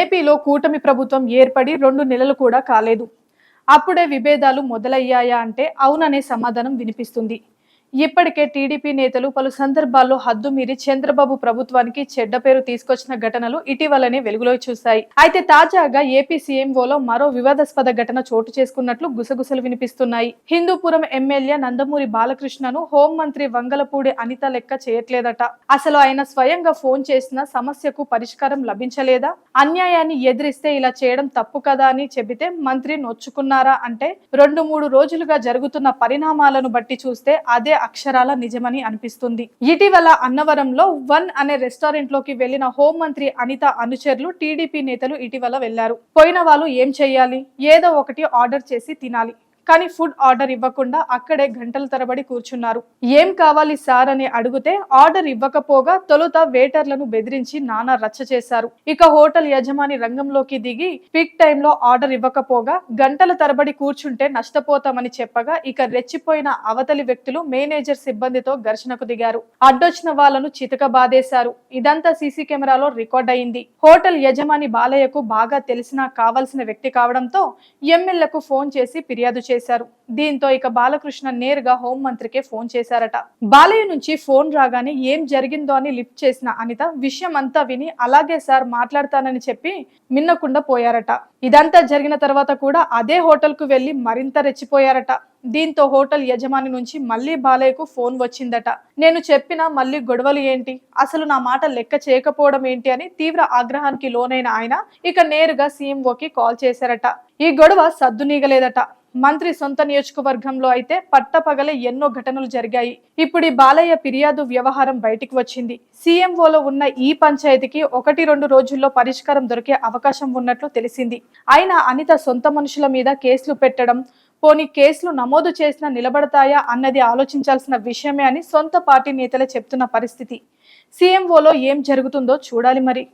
ఏపీలో కూటమి ప్రభుత్వం ఏర్పడి రెండు నెలలు కూడా కాలేదు. అప్పుడే విభేదాలు మొదలయ్యాయా అంటే అవుననే సమాధానం వినిపిస్తుంది. ఇప్పటికే టీడీపీ నేతలు పలు సందర్భాల్లో హద్దు మీరి చంద్రబాబు ప్రభుత్వానికి చెడ్డ పేరు తీసుకొచ్చిన ఘటనలు ఇటీవలనే వెలుగులో చూశాయి. అయితే తాజాగా ఏపీ సీఎంఓలో మరో వివాదాస్పద ఘటన చోటు చేసుకున్నట్లు గుసగుసలు వినిపిస్తున్నాయి. హిందూపురం ఎమ్మెల్యే నందమూరి బాలకృష్ణను హోంమంత్రి వంగలపూడి అనిత లెక్క చేయట్లేదట. అసలు ఆయన స్వయంగా ఫోన్ చేసిన సమస్యకు పరిష్కారం లభించలేదా? అన్యాయాన్ని ఎదిరిస్తే ఇలా చేయడం తప్పు కదా అని చెబితే మంత్రి నొచ్చుకున్నారా? అంటే రెండు మూడు రోజులుగా జరుగుతున్న పరిణామాలను బట్టి చూస్తే అదే అక్షరాల నిజమని అనిపిస్తుంది. ఇటీవల అన్నవరంలో వన్ అనే రెస్టారెంట్లోకి వెళ్ళిన హోంమంత్రి అనిత అనుచరులు టీడీపీ నేతలు ఇటీవల వెళ్ళారు పోయిన వాళ్ళు ఏం చేయాలి? ఏదో ఒకటి ఆర్డర్ చేసి తినాలి. కానీ ఫుడ్ ఆర్డర్ ఇవ్వకుండా అక్కడే గంటల తరబడి కూర్చున్నారు. ఏం కావాలి సార్ అని అడిగితే ఆర్డర్ ఇవ్వకపోగా తొలుత వేటర్లను బెదిరించి నానా రచ్చ చేశారు. ఇక హోటల్ యజమాని రంగంలోకి దిగి పీక్ టైంలో ఆర్డర్ ఇవ్వకపోగా గంటల తరబడి కూర్చుంటే నష్టపోతామని చెప్పగా ఇక రెచ్చిపోయిన అవతలి వ్యక్తులు మేనేజర్ సిబ్బందితో ఘర్షణకు దిగారు. అడ్డొచ్చిన వాళ్ళను చితక బాధేశారు. ఇదంతా సీసీ కెమెరాలో రికార్డ్ అయింది. హోటల్ యజమాని బాలయ్యకు బాగా తెలిసిన కావలసిన వ్యక్తి కావడంతో ఎమ్మెల్యేకు ఫోన్ చేసి ఫిర్యాదు చేశారు. దీంతో ఇక బాలకృష్ణ నేరుగా హోంమంత్రికే ఫోన్ చేశారట. బాలయ్య నుంచి ఫోన్ రాగానే ఏం జరిగిందో అని లిఫ్ట్ చేసిన అనిత విషయం అంతా విని అలాగే సార్ మాట్లాడతానని చెప్పి మిన్నకుండా పోయారట. ఇదంతా జరిగిన తర్వాత కూడా అదే హోటల్కు వెళ్ళి మరింత రెచ్చిపోయారట. దీంతో హోటల్ యజమాని నుంచి మళ్ళీ బాలయ్యకు ఫోన్ వచ్చిందట. నేను చెప్పిన మళ్ళీ గొడవలు ఏంటి? అసలు నా మాట లెక్క చేయకపోవడం ఏంటి అని తీవ్ర ఆగ్రహానికి లోనైన ఆయన ఇక నేరుగా సీఎంఓకి కాల్ చేశారట. ఈ గొడవ సద్దునీగలేదట. మంత్రి సొంత నియోజకవర్గంలో అయితే పట్టపగలే ఎన్నో ఘటనలు జరిగాయి. ఇప్పుడు ఈ బాలయ్య ఫిర్యాదు వ్యవహారం బయటికి వచ్చింది. సీఎంఓలో ఉన్న ఈ పంచాయతీకి ఒకటి రెండు రోజుల్లో పరిష్కారం దొరికే అవకాశం ఉన్నట్లు తెలిసింది. అయినా అనిత సొంత మనుషుల మీద కేసులు పెట్టడం పోనీ కేసులు నమోదు చేసినా నిలబడతాయా అన్నది ఆలోచించాల్సిన విషయమే అని సొంత పార్టీ నేతలే చెప్తున్న పరిస్థితి. సీఎంఓలో ఏం జరుగుతుందో చూడాలి మరి.